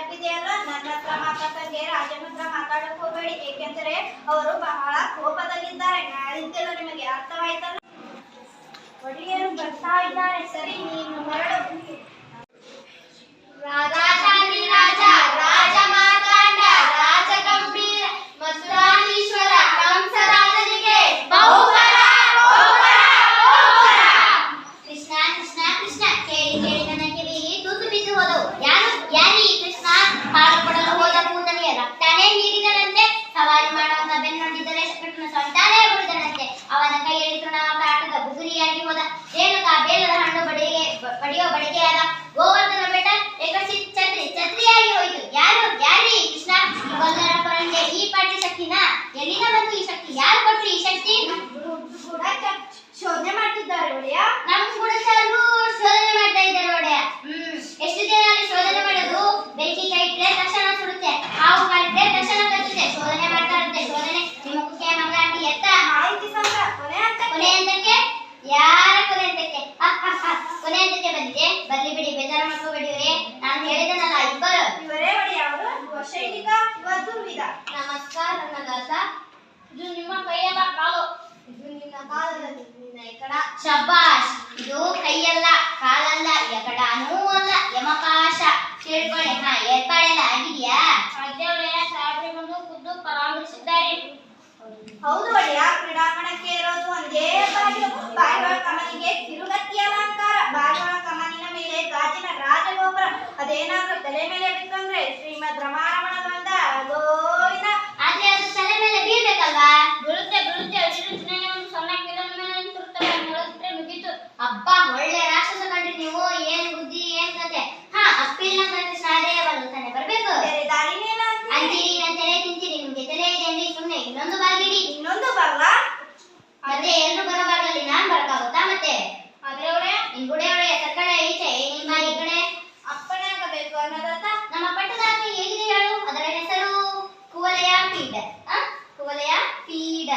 ನೆನಪಿದೆಯಲ್ಲ ನನ್ನ ಹತ್ರ ಮಾತಾಡ್ತಂಗೆ ರಾಜನ ಹತ್ರ ಮಾತಾಡಕ್ ಹೋಗ್ಬೇಡಿ. ಏಕೆಂದರೆ ಅವರು ಬಹಳ ಕೋಪದಲ್ಲಿದ್ದಾರೆ. ನಾಳಿದ್ದೆಲ್ಲ ನಿಮಗೆ ಅರ್ಥವಾಯ್ತಲ್ಲ? ಒಡೆಯರು ಬರ್ತಾ ಇದ್ದಾರೆ. ಸರಿ, ನೀನು ಹೊರಡು. ರಾಜಾ ರಾಜ! Melina ಶಬಾಷ್ ಇದು ಕೈಯಲ್ಲ ಕಾಲಲ್ಲ ಎಕಡಾನೂ ಅಲ್ಲ ಯಮಕಾಶ ತಿಳ್ಕೊಳ್ಳಿ ಹಾ ಏರ್ಪಾಡೆಲ್ಲ ಆಗಿದೆಯಾ? ಸಾಧ್ಯವೇ ಸಾಹೇಬ್ರೆ ಬಂದು ಖುದ್ದು ಪರಾಮರ್ಶಿಸಿದ್ದಾರೆ. ಹೌದು ಒಡೆಯ ಕ್ರೀಡಾಂಗಣಕ್ಕೆ ಇರೋದು ಒಂದೇ ಬಾಗಿಲು ಬಾಗಿಲ ಕಮನಿಗೆ ಕಿರುಗತ್ತಿ ಅಲಂಕಾರ. ಬಾಗಿಲ ಕಮನಿನ ಮೇಲೆ ಗಾಜಿನ ರಾಜಗೋಪುರ. ಅದೇನಾದ್ರೂ ತಲೆ ಮೇಲೆ ಬಿತ್ತಂದ್ರೆ ಶ್ರೀಮದ್ ರಮಾರಮಣಗೊಂದ ಗೋವಿನ ಆದ್ರೆ ಅದು ತಲೆ ಮೇಲೆ ಬೀಳ್ಬೇಕಲ್ವಾ ಬೀಳುತ್ತೆ ಬೀಳುತ್ತೆ ಅದಿರುತ್ತೆ ಒಂದು ಸಣ್ಣ ಗಿಡದ ಮೇಲೆ ನಿಂತಿರ್ತವೆ ಮುಳುಗಿದ್ರೆ ಮುಗೀತು ಅಬ್ಬ ಒಳ್ಳೆ ರಾಕ್ಷಸ ಕಂಡ್ರಿ ನೀವು ಏನ್ ಬುದ್ಧಿ ಏನ್ ಕತೆ ಹಾ ಅಪ್ಪಿಲ್ಲ ಮತ್ತೆ ಶಾಲೆಯ ತಾನೆ ಬರ್ಬೇಕು ಬೇರೆ ದಾರಿನೇನ ಅಂತೀರಿ? ಅಂತೀರಿ ನಾನು ತಲೆ ತಿಂತೀರಿ ನಿಮ್ಗೆ ತಲೆ ಇದೆ ಅಂದ್ರೆ ಸುಮ್ನೆ ಇನ್ನೊಂದು ಬಾಗಿಡಿ ಇನ್ನೊಂದು ಬಾಗ್ಲ ಮತ್ತೆ ಎಲ್ಲರೂ ಬರೋ ಭಾಗದಲ್ಲಿ ನಾನ್ ಬರಕಾಗುತ್ತಾ ಮತ್ತೆ? ಅವರೇ ಗುಡಿ ಒಳ್ಳೆಯ ಕಡೆ ಈಚೆ ನಿಮ್ಮ ಈ ಕಡೆ. ಅಪ್ಪನೇ ಆಗಬೇಕು ಅನ್ನೋದತ್ತ? ನಮ್ಮ ಪಟ್ಟದ ಆಕೆ ಹೇಗಿದೆ ಹೇಳು? ಅದರ ಹೆಸರು ಕುವಲಯ ಫೀಡ್ ಕುವಲಯ ಪೀಡ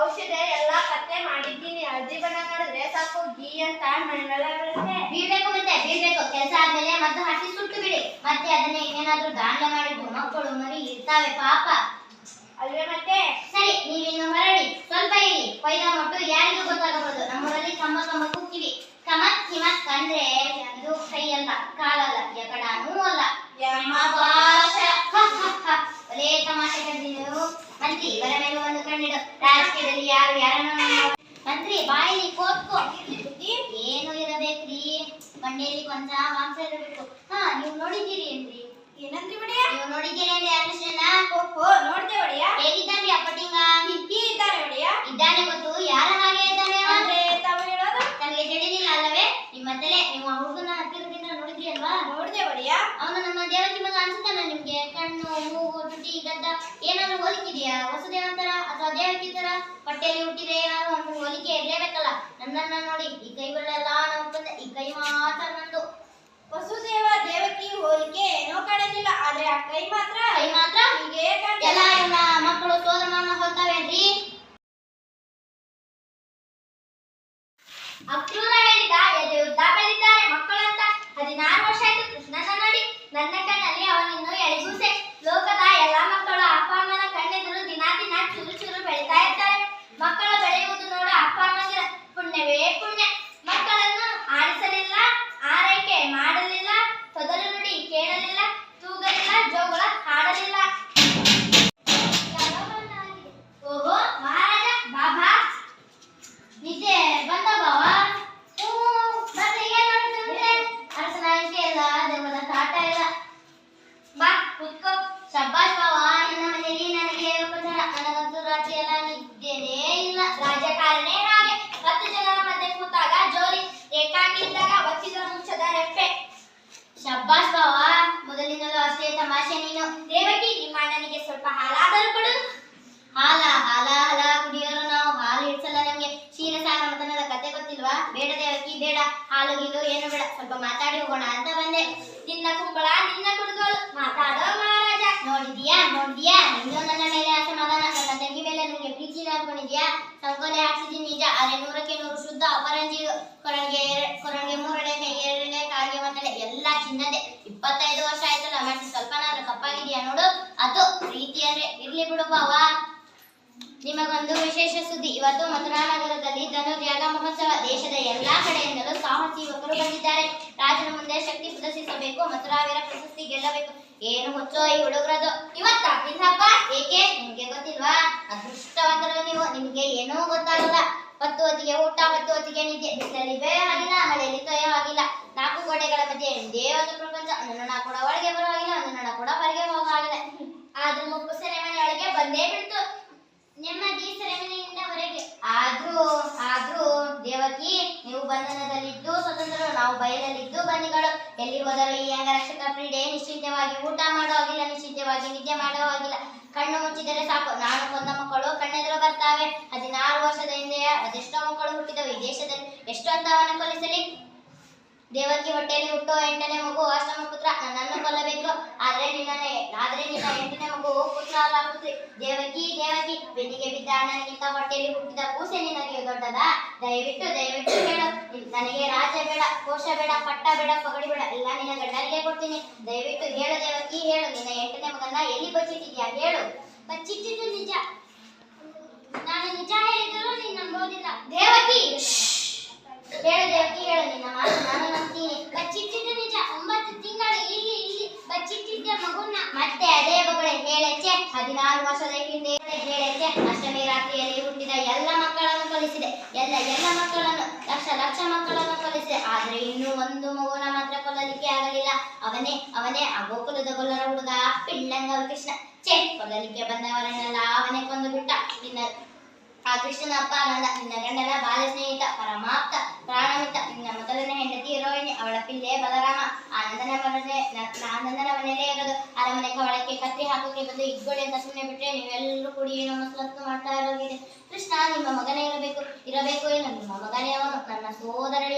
ಔಷಧ ಎಲ್ಲಾ ಪತ್ತೆ ಮಾಡಿದ್ದೀನಿ. ಬಣ್ಣ ನೋಡಿದ್ರೆ ಸಾಕು. ಗೀ ಅಂತ ಮಣ್ಣೆಲ್ಲ ಬರುತ್ತೆ ಬೀಳ್ಬೇಕು ಮತ್ತೆ ಬೀಳ್ಬೇಕು. ಕೆಲಸ ಆದ್ಮೇಲೆ ಮದ್ದು ಹಾಕಿ ಸುಟ್ಟು ಬಿಡಿ. ಮತ್ತೆ ಅದನ್ನ ಇನ್ನೇನಾದ್ರೂ ದಾಂಡ ಮಾಡಿದ್ದು ಮಕ್ಕಳು ಮರಿ ಇರ್ತಾವೆ ಪಾಪ. ಅಲ್ವೇ ಮತ್ತೆ? ಸರಿ ನೀವಿನ್ನು ಮರಳಿ ಸ್ವಲ್ಪ ಇರಿ. ಕೊಯ್ದ ಮಟ್ಟು ಯಾರಿಗೂ ಗೊತ್ತಾಗಬಹುದು ನಮ್ಮೂರಲ್ಲಿ ಕಂಬ ತಮ್ಮ ಕುಕ್ಕಿವಿ ಕಮತ್ ಕಿಮತ್ ಅಂದ್ರೆ ಅದು ಕೈಯಲ್ಲ ಕಾಲಲ್ಲ ಯಕಡಾನೂ ಅಲ್ಲ. ಬರೇ ತಮಾಷೆ ಕಡ್ಡಿ ಮಂತ್ರಿ ಇವರ ಮೇಲೆ ಒಂದು ಕಣ್ಣಿಡು. ರಾಜಕೀಯದಲ್ಲಿ ಯಾರು ಯಾರನ್ನ ಮಂತ್ರಿ ಬಾಯಿಲಿ ಕೋತ್ಕೋ ಏನು ಇರಬೇಕ್ರಿ? ಮಂಡೆಯಲ್ಲಿ ಕೊಂಚ ಮಾಂಸ ಇರಬೇಕು. ಹಾ ನೀವು ನೋಡಿದ್ದೀರಿ ಏನ್ರಿ ಏನಂದ್ರಿ ಒಡೆಯ ನೀವು ನೋಡಿದ್ದೀರಿ ಅಂದ್ರೆ ಅನುಷ್ಠಾನ ಓಹೋ ನೋಡ್ದೆ ಒಡೆಯ. ಹೇಗಿದ್ದಾನ್ರಿ ಅಪ್ಪಟಿಂಗ ಹಿಗ್ಗಿ ಇದ್ದಾನೆ ಒಡೆಯ. ಇದ್ದಾನೆ ಗೊತ್ತು ಯಾರ ಹಾಗೆ ಇದ್ದಾನೆ? ಅಂದ್ರೆ ತಾವು ಹೇಳೋದು? ನನಗೆ ತಿಳಿದಿಲ್ಲ ಅಲ್ಲವೇ? ನಿಮ್ಮ ತಲೆ ನೀವು ಆ ಹುಡುಗನ ಹತ್ತಿರದಿಂದ ನೋಡಿದ್ರಿ ಅಲ್ವಾ? ನೋಡ್ದೆ ಒಡೆಯ. ಅವನು ನಮ್ಮ ದೇವಕಿ ಮಗ ಅನ್ಸುತ್ತಾನ ನಿಮ್ಗೆ? ಕಣ್ಣು ಮೂಗು ತುಟಿ ಗದ್ದ ಏನಾದ್ರು ಹೋಲಿಕಿದೆಯಾ? ವಸುದೇವನ್ ತರ ಅಥವಾ ದೇವಕಿ ತರ ಪಟ್ಟೆಯಲ್ಲಿ ಹುಟ್ಟಿದ್ರೆ ಏನಾದ್ರು ಒಂದು ಹೋಲಿಕೆ ಇರಲೇಬೇಕಲ್ಲ. ನನ್ನನ್ನ ನೋಡಿ ಈ ಕೈಗಳೆಲ್ಲ ನಾವು ಬಂದೆ ಈ ಕೈ ಮಾತ್ರ ನಂದು ವಸುದೇವ ದೇವಕಿ ಹೋಲಿಕೆ ಏನೋ ಕಾಣಲಿಲ್ಲ ಆದ್ರೆ ಆ ಕೈ ಮಾತ್ರ ಕೈ ಮಾತ್ರ ಹೀಗೆ ಕಾಣ್ತದೆ. ಎಲ್ಲ ಇವನ ಮಕ್ಕಳು ಸೋದರ ಮಾವನ ಹೋಗ್ತಾವೇನ್ರಿ ಅಕ್ರೂರ ಹೇಳಿದ ಎದೆ ಉದ್ದ ಬೆಳೆದಿದ್ದಾರೆ ಮಕ್ಕಳಂತ ಹದಿನಾರು ವರ್ಷ ಆಯ್ತು ಕೃಷ್ಣನ ನೋಡಿ ನನ್ನ ಕಣ್ಣಲ್ಲಿ ಅವನಿನ್ನು ಎಳೆಗೂಸೆ ಲೋಕದ ಎಲ್ಲಾ ಮಕ್ಕಳು ಅಪ್ಪ ಅಮ್ಮನ ಕಣ್ಣೆದುರು ದಿನ ದಿನ ಚುರು ಚುರು ಬೆಳೀತಾ ಇರ್ತಾರೆ ಮಕ್ಕಳು ಬೆಳೆಯುವುದು ನೋಡು ಅಪ್ಪ ಅಮ್ಮಂದಿರ ಪುಣ್ಯವೇ ಪುಣ್ಯ ಮಕ್ಕಳನ್ನು ಆಡಿಸಲಿಲ್ಲ ಆರೈಕೆ ಮಾಡಲಿಲ್ಲ ತೊದಲು ನುಡಿ ಕೇಳಲಿಲ್ಲ ತೂಗಲಿಲ್ಲ ಜೋಗುಳ ಹಾಡಲಿಲ್ಲ ಓಹೋ ಮಹಾರಾಜ ಬಾಬಾ ನಿದ್ದೆ ಬಂದ ಬಾವ ಹ್ಞೂ ಬರ್ರಿ ಏನ್ ಮಾಡ್ತಿದ್ರೆ ಅರಸನ ಅಂಕೆ ಇಲ್ಲ ದೇವರ ಕಾಟ ಇಲ್ಲ ಬಾ ಕುತ್ಕೋ ಶಬ್ಬಾಷ್ ಬಾವ ನಿನ್ನ ಮನೆಯಲ್ಲಿ ನನಗೆ ಉಪಚಾರ ನನಗಂತೂ ರಾತ್ರಿ ಎಲ್ಲ ನಿದ್ದೆನೇ ಇಲ್ಲ ರಾಜಕಾರಣೇ ಹಾಗೆ ಹತ್ತು ಜನರ ಮಧ್ಯೆ ಕೂತಾಗ ಜೋಲಿ ಏಕಾಂಗಿದ್ದಾಗ ಒಚ್ಚಿದ ಮುಚ್ಚದ ರೆಪ್ಪೆ ಶಬ್ಬಾಷ್ ಬಾವ, ಮೊದಲಿನಲ್ಲೂ ಅಷ್ಟೇ ತಮಾಷೆ ನೀನು. ದೇವಕಿ, ನಿಮ್ಮ ಅಣ್ಣನಿಗೆ ಸ್ವಲ್ಪ ಹಾಲಾದರೂ ಕೊಡು. ಹಾಲ ಹಾಲ ಹಾಲ ಕುಡಿಯೋರು ನಾವು ಹಾಲು ಇಡ್ಸಲ್ಲ ನಮ್ಗೆ. ಕ್ಷೀರಸಾರ ಮತನದ ಕತೆ ಗೊತ್ತಿಲ್ವಾ? ಬೇಡ ದೇವಕಿ, ಬೇಡ. ಹಾಲು, ಗೀಲು ಏನು ಬೇಡ. ಸ್ವಲ್ಪ ಮಾತಾಡಿ ಹೋಗೋಣ ಅಂತ ಬಂದೆ. ನಿನ್ನ ಕುಂಬಳ, ನಿನ್ನ ಕುಡುಗೋಲು. ಮಾತಾಡೋ ಮಹಾರಾಜ. ನೋಡಿದ್ಯಾ ನೋಡಿದ್ಯಾ ನಿಂದು ನನ್ನ ಮೇಲೆ ಅಸಮಾಧಾನ. ನನ್ನ ತಂಗಿ ಮೇಲೆ ನಿಮಗೆ ಪ್ರೀತಿ ಅನ್ಕೊಂಡಿದ್ಯಾ ಸಂಕೋಲೆ ಹಾಕ್ಸಿದ್ದೀನಿ ನಿಜ, ಆದ್ರೆ ನೂರಕ್ಕೆ ನೂರು ಶುದ್ಧ ಅಪರಂಜಿ ಕೊರಣಿಗೆ ಎರ- ಕೊರಳಿಗೆ ಮೂರಡೆ ಚಿನ್ನದೆ ಇಪ್ಪತ್ತೈದು ವರ್ಷ ಆಯ್ತಲ್ಲ ಮತ್ತೆ ಕಪ್ಪಾಗಿದೆಯಾ ನೋಡು. ಅದು ಪ್ರೀತಿ ಅಂದ್ರೆ ಇರ್ಲಿ ಬಿಡು ನಿಮಗೊಂದು ವಿಶೇಷ ಸುದ್ದಿ. ಇವತ್ತು ಮಥುರಾ ನಗರದಲ್ಲಿ ಧನುರ್ಯಾಗ ಮಹೋತ್ಸವ. ದೇಶದ ಎಲ್ಲಾ ಕಡೆಯಿಂದಲೂ ಸಾಹಸಿ ಯುವಕರು ಬಂದಿದ್ದಾರೆ. ರಾಜನ ಮುಂದೆ ಶಕ್ತಿ ಪ್ರದರ್ಶಿಸಬೇಕು ಮಥುರಾವೀರ ಪ್ರಶಸ್ತಿ ಗೆಲ್ಲಬೇಕು. ಏನು ಹುಚ್ಚೋ ಈ ಹುಡುಗರದು? ಇವತ್ತ ಹಬ್ಬ ಏಕೆ ನಿಮ್ಗೆ ಗೊತ್ತಿಲ್ವಾ ಅದೃಷ್ಟವಂತರು ನೀವು ನಿಮ್ಗೆ ಏನೂ ಗೊತ್ತಾಗಲ್ಲ ಹೊತ್ತು ಹೊತ್ತಿಗೆ ಊಟ ಹೊತ್ತು ಹೊತ್ತಿಗೆ ನಿದ್ದೆ. ಬಿಸಿಲಲ್ಲಿ ಬೇಯ ಆಗಿಲ್ಲ ಮಳೆಯಲ್ಲಿ ತೊಯ್ಯೋ ಆಗಿಲ್ಲ ನಾಲ್ಕು ಗೋಡೆಗಳ ಮಧ್ಯೆ ಒಂದೇ ಒಂದು ಪ್ರಪಂಚ. ಒಂದು ಕೂಡ ಒಳಗೆ ಬರೋ ಹಾಗಿಲ್ಲ ಒಂದು ಕೂಡ ಹೊರಗೆ ಹೋಗೋ ಹಾಗಿಲ್ಲ ಆದ್ರೂ ಮುಪ್ಪು ಸೆರೆಮನೆ ಒಳಗೆ ಬಂದೇ ಬಿಡ್ತು. ನೆಮ್ಮದಿ ಸೆರೆಮನೆಯಿಂದ ಹೊರಗೆ. ಆದ್ರೂ ಆದ್ರೂ ದೇವಕಿ, ನೀವು ಬಂಧನದಲ್ಲಿದ್ದು ಸ್ವತಂತ್ರರು, ನಾವು ಬಯಲಲ್ಲಿದ್ದು ಬಂದಿಗಳು ಎಲ್ಲಿ ಹೋದರೂ ಈ ಅಂಗರಕ್ಷಕ ಕ್ರೀಡೆ ನಿಶ್ಚಿತವಾಗಿ ಊಟ ಮಾಡೋ ಹಾಗಿಲ್ಲ ನಿಶ್ಚಿಂತವಾಗಿ ನಿದ್ದೆ ಮಾಡೋ ಹಾಗಿಲ್ಲ ಕಣ್ಣು ಮುಚ್ಚಿದರೆ ಸಾಕು. ನಾನು ಕೊಂದ ಮಕ್ಕಳು ಬರ್ತಾವೆ ಹದಿನಾರು ವರ್ಷದ ಹಿಂದೆಯೇ ಅದೆಷ್ಟೋ ಮಕ್ಕಳು ಹುಟ್ಟಿದವು. ಈ ದೇಶದಲ್ಲಿ ಎಷ್ಟೊಂದವನ್ನ ಕೊಲಿಸಲಿ ದೇವಕಿ ಹೊಟ್ಟೆಯಲ್ಲಿ ಹುಟ್ಟೋ ಎಂಟನೇ ಮಗು ಅಷ್ಟಮ ಪುತ್ರ ನನ್ನನ್ನು ಕೊಲ್ಲಬೇಕು? ಆದ್ರೆ ನಿನ್ನ ಆದ್ರೆ ನಿನ್ನ ಎಂಟನೇ ಮಗು ಪುತ್ರ ಅಲ್ಲ ಪುತ್ರಿ. ದೇವಕಿ ದೇವಕಿ, ಬೆನ್ನಿಗೆ ಬಿದ್ದ ಅಣ್ಣನಿಗಿಂತ ಹೊಟ್ಟೆಯಲ್ಲಿ ಹುಟ್ಟಿದ ಕೂಸೆ ನಿನಗೆ ದೊಡ್ಡದ? ದಯವಿಟ್ಟು ದಯವಿಟ್ಟು ಕೇಳು. ನನಗೆ ರಾಜ್ಯ ಬೇಡ, ಕೋಶ ಬೇಡ, ಪಟ್ಟ ಬೇಡ, ಪಗಡಿ ಬೇಡ, ಎಲ್ಲ ನಿನ್ನ ಗಂಡನಿಗೆ ಕೊಡ್ತೀನಿ. ದಯವಿಟ್ಟು ಹೇಳು ದೇವಕಿ, ಹೇಳು. ನಿನ್ನ ಎಂಟನೇ ಮಗನ ಎಲ್ಲಿ ಬಚ್ಚಿಟ್ಟಿದ್ಯಾ ಹೇಳು. ಬಚ್ಚಿಟ್ಟಿದ್ದು ನಿಜ. ನಾನು ನಿಜ ಹೇಳಿದರೂ ನೀನು ನಂಬೋದಿಲ್ಲ. ದೇವಕಿ! ಹೇಳು ದೇವಕಿ, ಹೇಳು ನಿನ್ನ ಮಾತು. ನಾನು ನಂಬ್ತೀನಿ. ಬಚ್ಚಿಟ್ಟಿದ್ದೆ ನಿಜ. ಒಂಬತ್ತು ತಿಂಗಳು ಇಲ್ಲಿ ಇಲ್ಲಿ ಬಚ್ಚಿಟ್ಟಿದ್ದ ಮಗುನ. ಮತ್ತೆ ಅದೇ ಬಗಳೆ ಹೇಳೆಚ್ಚೆ. ಹದಿನಾರು ವರ್ಷದ ಹಿಂದೆ ಹೇಳೆಚ್ಚೆ. ಅಷ್ಟಮಿ ರಾತ್ರಿಯಲ್ಲಿ ಹುಟ್ಟಿದ ಎಲ್ಲ ಮಕ್ಕಳನ್ನು ಕಲಿಸಿದೆ ಎಲ್ಲ ಎಲ್ಲ ಮಕ್ಕಳನ್ನು ಲಕ್ಷ ಮಕ್ಕಳನ್ನು ಕೊಲಿಸಿದೆ. ಆದ್ರೆ ಇನ್ನೂ ಒಂದು ಮಗುನ ಮಾತ್ರ ಕೊಲ್ಲಲಿಕ್ಕೆ ಆಗಲಿಲ್ಲ. ಅವನೇ ಅವನೇ ಆ ಗೋಕುಲದ ಗೊಲ್ಲರ ಹುಡುಗ ಪಿಳ್ಳಂಗ ಕೃಷ್ಣ. ಚೇ ಕೊಲ್ಲಲಿಕ್ಕೆ ಬಂದವರನ್ನೆಲ್ಲ ಅವನೇ ಕೊಂದು ಬಿಟ್ಟ ನಿನ್ನ, ಆ ಕೃಷ್ಣನ ಅಪ್ಪ ಆನಂದ ನಿನ್ನ ಗಂಡನ ಬಾಲ್ಯ ಸ್ನೇಹಿತ, ಪರಮಾಪ್ತ, ಪ್ರಾಣಮಿತ, ನಿನ್ನ ಮೊದಲನೇ ಹೆಂಡತಿ ರೋಹಿಣಿ, ಅವಳ ಪಿಲ್ಲೆ ಬಲರಾಮ. ಆನಂದನ ಮನೆ ಆನಂದನ ಮನೆಯಲ್ಲೇ ಇರೋದು. ಅರಮನೆ ಕವಳಕ್ಕೆ ಕತ್ತಿ ಹಾಕೋಕೆ ಬಂದು ಇದ್ಗೊಳ್ಳಿ ಅಂತ ಸುಮ್ಮನೆ ಬಿಟ್ರೆ ನೀವೆಲ್ಲರೂ ಕುಡಿಯೋ ಏನೋ ಮಾಡ್ತಾ ಇರೋಗಿದೆ ಕೃಷ್ಣ, ನಿಮ್ಮ ಮಗನೇ ಇರಬೇಕು. ಇರಬೇಕು ಏನು? ನಿಮ್ಮ ಮಗನೇ